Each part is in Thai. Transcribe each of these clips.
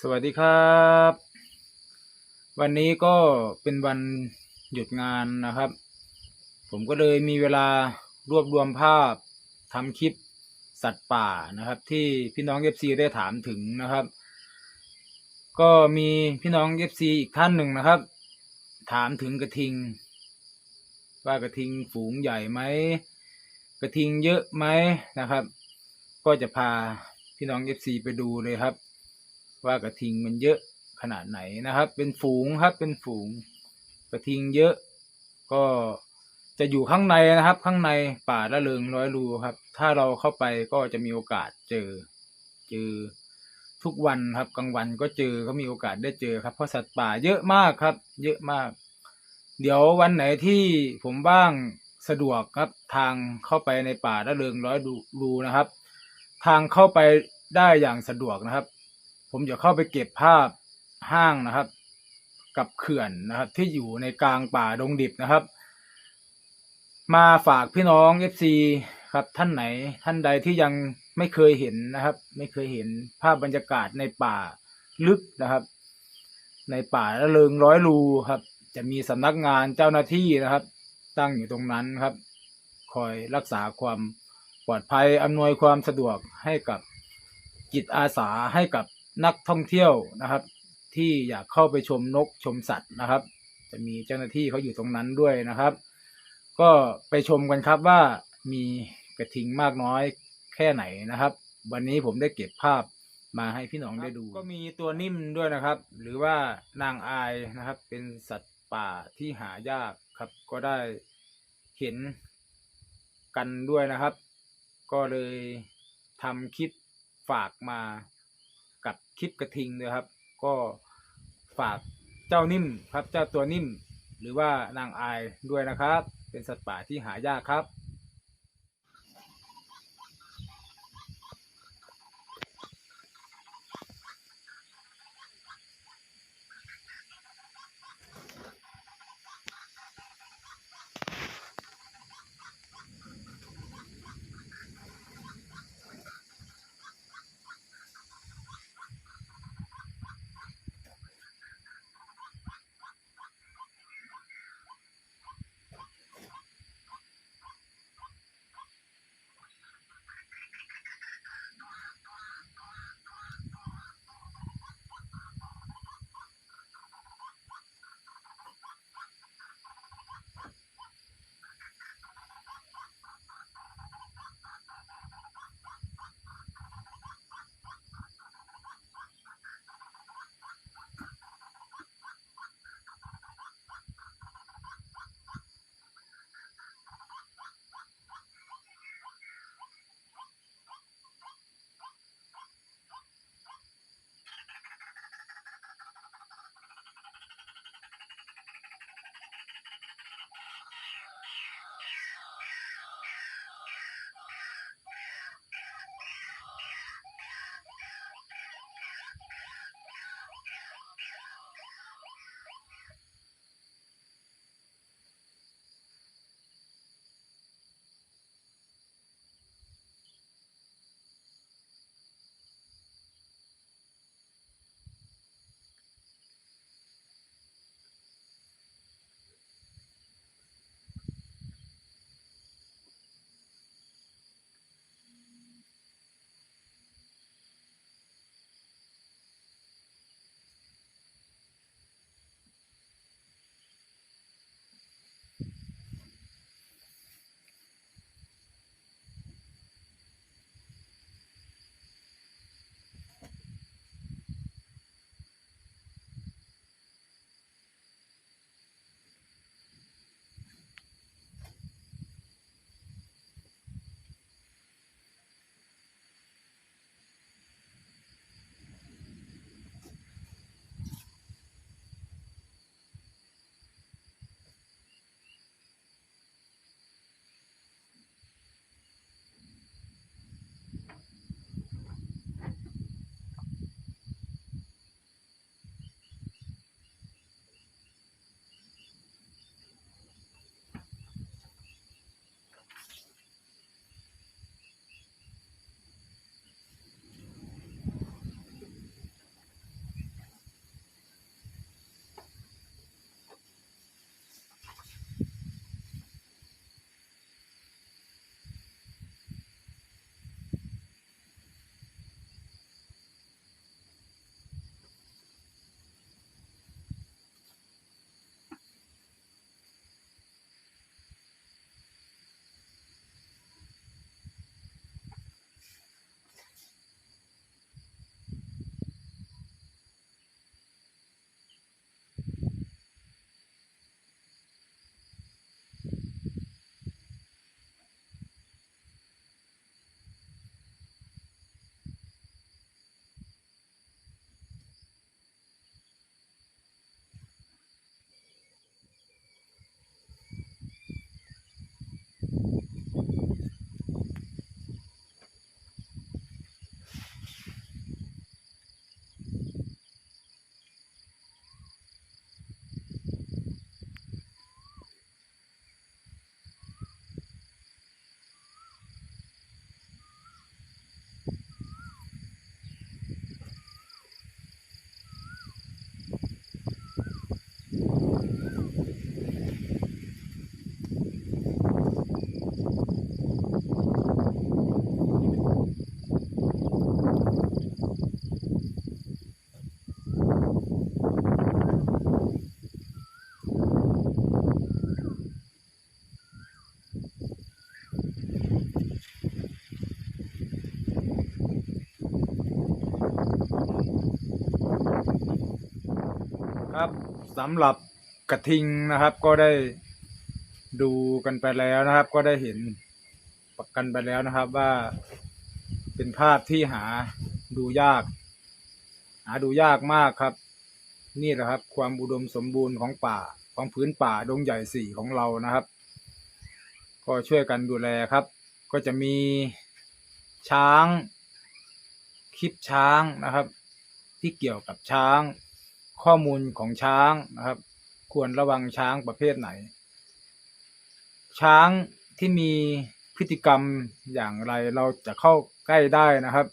สวัสดีครับ วันนี้ก็เป็นวันหยุดงานนะครับ ผมก็เลยมีเวลารวบรวมภาพทำคลิปสัตว์ป่านะครับ ที่พี่น้องเอฟซีได้ถามถึงนะครับ ก็มีพี่น้องเอฟซีอีกท่านหนึ่งนะครับ ถามถึงกระทิง ว่ากระทิงฝูงใหญ่ไหมกระทิงเยอะไหมนะครับ ก็จะพาพี่น้องเอฟซีไปดูเลยครับ ว่ากระทิงมันเยอะขนาดไหนนะครับ เป็นฝูงครับเป็นฝูงกระทิงเยอะ ก็จะอยู่ข้างในนะครับ ข้างในป่าละเริงร้อยรูครับ ถ้าเราเข้าไปก็จะมีโอกาสเจอ เจอทุกวันครับกลางวันก็เจอก็มีโอกาสได้เจอครับ เพราะสัตว์ป่าเยอะมากครับ เยอะมาก เดี๋ยววันไหนที่ผมว่างสะดวกครับทางเข้าไปในป่าละเริงร้อยรูนะครับ ทางเข้าไปได้อย่างสะดวกนะครับ ผมจะเข้าไปเก็บภาพห้างนะครับ กับเขื่อนนะครับ ที่อยู่ในกลางป่าดงดิบนะครับ มาฝากพี่น้องเอฟซีครับท่านไหนท่านใดที่ยังไม่เคยเห็นนะครับ ไม่เคยเห็นภาพบรรยากาศในป่าลึกนะครับ ในป่าละเริงร้อยรูครับ จะมีสำนักงานเจ้าหน้าที่นะครับ ตั้งอยู่ตรงนั้นครับ คอยรักษาความปลอดภัยอำนวยความสะดวกให้กับจิตอาสาให้กับ นักท่องเที่ยวนะครับ ที่อยากเข้าไปชมนกชมสัตว์นะครับ จะมีเจ้าหน้าที่เขาอยู่ตรงนั้นด้วยนะครับ ก็ไปชมกันครับว่ามีกระทิงมากน้อยแค่ไหนนะครับ วันนี้ผมได้เก็บภาพมาให้พี่น้องได้ดู ก็มีตัวนิ่มด้วยนะครับ หรือว่านางอายนะครับ เป็นสัตว์ป่าที่หายากครับ ก็ได้เห็นกันด้วยนะครับ ก็เลยทำคลิปฝากมากับ คลิปกระทิงเลยครับ ก็ฝากเจ้านิ่มครับเจ้าตัวนิ่ม หรือว่านางอายด้วยนะครับ เป็นสัตว์ป่าที่หายากครับ ครับสำหรับกระทิงนะครับ ก็ได้ดูกันไปแล้วนะครับ ก็ได้เห็นกันไปแล้วนะครับว่าเป็นภาพที่หาดูยาก หาดูยากมากครับ นี่แหละครับ ความอุดมสมบูรณ์ของป่าของพื้นป่าดงใหญ่สี่ของเรานะครับ ก็ช่วยกันดูแลครับ ก็จะมีช้าง คลิปช้างนะครับ ที่เกี่ยวกับช้าง ข้อมูลของช้างนะครับ ควรระวังช้างประเภทไหน ช้างที่มีพฤติกรรมอย่างไรเราจะเข้าใกล้ได้นะครับ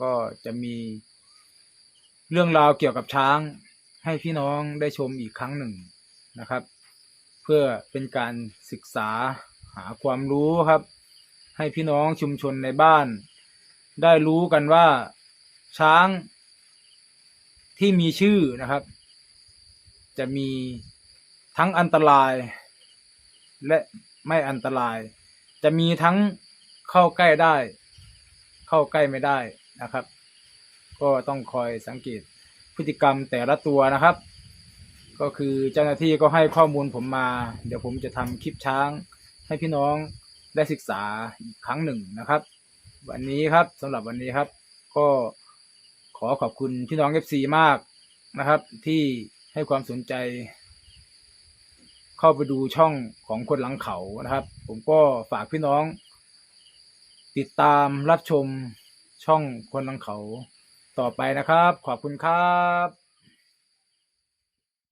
ก็จะมีเรื่องราวเกี่ยวกับช้างให้พี่น้องได้ชมอีกครั้งหนึ่งนะครับ เพื่อเป็นการศึกษาหาความรู้ครับ ให้พี่น้องชุมชนในบ้าน ได้รู้กันว่าช้าง ที่มีชื่อนะครับ จะมีทั้งอันตราย และไม่อันตราย จะมีทั้งเข้าใกล้ได้ เข้าใกล้ไม่ได้นะครับ ก็ต้องคอยสังเกตพฤติกรรมแต่ละตัวนะครับ ก็คือเจ้าหน้าที่ก็ให้ข้อมูลผมมา เดี๋ยวผมจะทำคลิปช้าง ให้พี่น้องได้ศึกษาอีกครั้งหนึ่งนะครับ วันนี้ครับสำหรับวันนี้ครับ ก็ ขอขอบคุณพี่น้อง FC มากนะครับ ที่ให้ความสนใจ เข้าไปดูช่องของคนหลังเขานะครับ ผมก็ฝากพี่น้อง ติดตามรับชมช่องคนหลังเขาต่อไปนะครับ ขอบคุณครับ